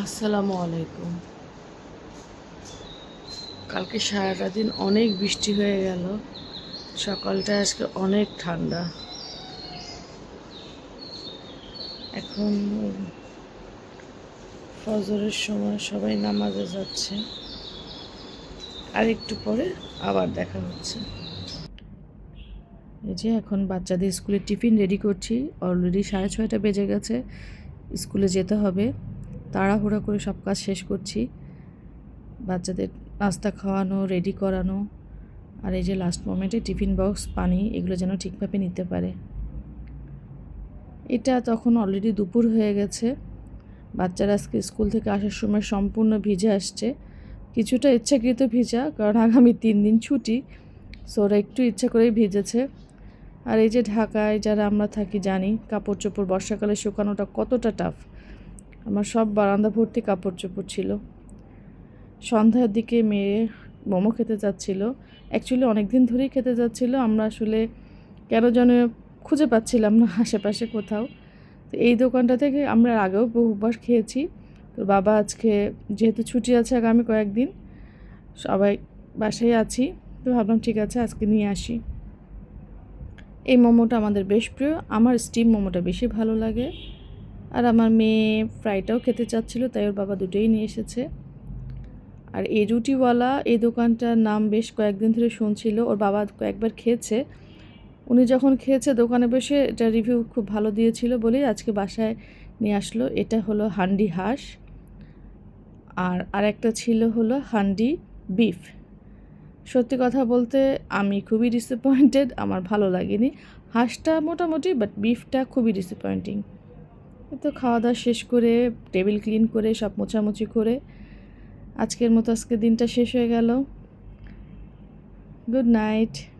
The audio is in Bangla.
আসসালামু আলাইকুম। কালকে সারাটা দিন অনেক বৃষ্টি হয়ে গেল। সকালটা আজকে অনেক ঠান্ডা। এখন ফজরের সময় সবাই নামাজে যাচ্ছে। আর একটু পরে আবার দেখা হচ্ছে। এই যে এখন বাচ্চাদের স্কুলে টিফিন রেডি করছি। অলরেডি সাড়ে ছয়টা বেজে গেছে। স্কুলে যেতে হবে। তাড়াহুড়া করে সব কাজ শেষ করছি। বাচ্চাদের নাস্তা খাওয়ানো রেডি করানো, আর এই যে লাস্ট মোমেন্টে টিফিন বক্স পানি, এগুলো যেন ঠিকভাবে নিতে পারে। এটা তখন অলরেডি দুপুর হয়ে গেছে। বাচ্চারা আজকে স্কুল থেকে আসার সময় সম্পূর্ণ ভিজে আসছে। কিছুটা ইচ্ছাকৃত ভিজা, কারণ আগামী তিন দিন ছুটি সো ওরা একটু ইচ্ছা করেই ভিজেছে। আর এই যে ঢাকায় যারা আমরা থাকি জানি, কাপড় চোপড় বর্ষাকালে শুকানোটা কতটা টাফ আমার সব বারান্দা ভর্তি কাপড় চোপড় ছিল। সন্ধ্যার দিকে মেয়ে মোমো খেতে যাচ্ছিল। অ্যাকচুয়ালি অনেক দিন ধরেই খেতে যাচ্ছিল। আমরা আসলে কেন যেন খুঁজে পাচ্ছিলাম না আশেপাশে কোথাও। তো এই দোকানটা থেকে আমরা আগেও বহুবার খেয়েছি। তো বাবা আজকে যেহেতু ছুটি আছে আগামী কয়েকদিন, সবাই বাসায় আছি। তো ভাবলাম ঠিক আছে, আজকে নিয়ে আসি। এই মোমোটা আমাদের বেশ প্রিয়। আমার স্টিম মোমোটা বেশি ভালো লাগে। আর আমার মেয়ে ফ্রাইটাও খেতে চাচ্ছিল, তাই ওর বাবা দুটোই নিয়ে এসেছে। আর এই রুটিওয়ালা এই দোকানটার নাম বেশ কয়েকদিন ধরে শুনছিল, ওর বাবা কয়েকবার খেয়েছে। উনি যখন খেয়েছে দোকানে বসে এটা রিভিউ খুব ভালো দিয়েছিল বলেই আজকে বাসায় নিয়ে আসলো, এটা হলো হান্ডি হাঁস। আর আরেকটা ছিল হলো হান্ডি বিফ। সত্যি কথা বলতে আমি খুবই ডিসঅ্যাপয়েন্টেড আমার ভালো লাগেনি। হাঁসটা মোটামুটি বাট বিফটা খুবই ডিসঅ্যাপয়েন্টিং তো খাওয়া দাওয়া শেষ করে, টেবিল ক্লিন করে, সব মোছামুছি করে, আজকের মতো আজকে দিনটা শেষ হয়ে গেল। Good night.